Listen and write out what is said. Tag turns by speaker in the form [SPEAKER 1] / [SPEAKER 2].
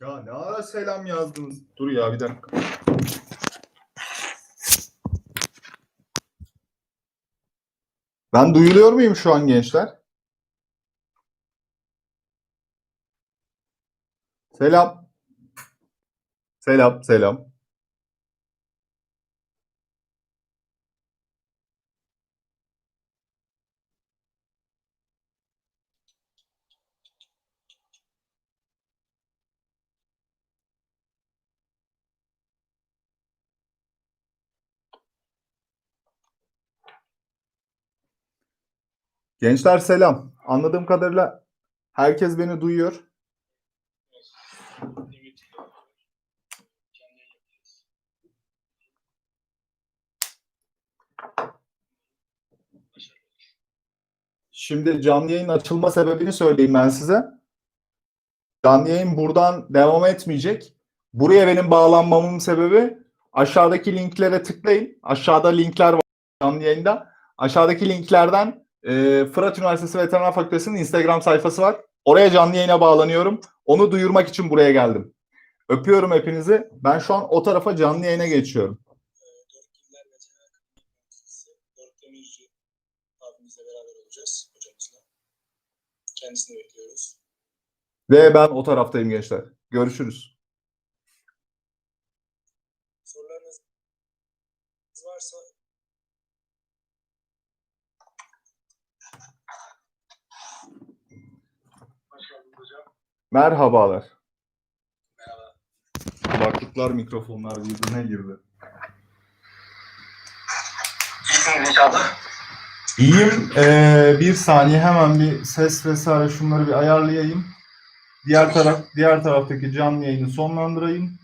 [SPEAKER 1] Ya ne ara selam yazdınız? Dur ya bir dakika. Ben duyuluyor muyum şu an gençler? Selam. Selam, selam. Gençler selam. Anladığım kadarıyla herkes beni duyuyor. Şimdi canlı yayın açılma sebebini söyleyeyim ben size. Canlı yayın buradan devam etmeyecek. Buraya benim bağlanmamın sebebi aşağıdaki linklere tıklayın. Aşağıda linkler var canlı yayında. Aşağıdaki linklerden e, Fırat Üniversitesi Veteriner Fakültesi'nin Instagram sayfası var. Oraya canlı yayına bağlanıyorum. Onu duyurmak için buraya geldim. Öpüyorum hepinizi. Ben şu an o tarafa canlı yayına geçiyorum.
[SPEAKER 2] Kendisini bekliyoruz.
[SPEAKER 1] Ve ben o taraftayım gençler. Görüşürüz.
[SPEAKER 2] Sorularınız varsa
[SPEAKER 1] Merhabalar.
[SPEAKER 2] Merhaba.
[SPEAKER 1] Kulaklıklar, mikrofonlar birbirine girdi.
[SPEAKER 2] İyisiniz inşallah.
[SPEAKER 1] İyiyim. Ee, bir saniye hemen bir ses vesaire şunları bir ayarlayayım. Diğer taraf diğer taraftaki canlı yayını sonlandırayım.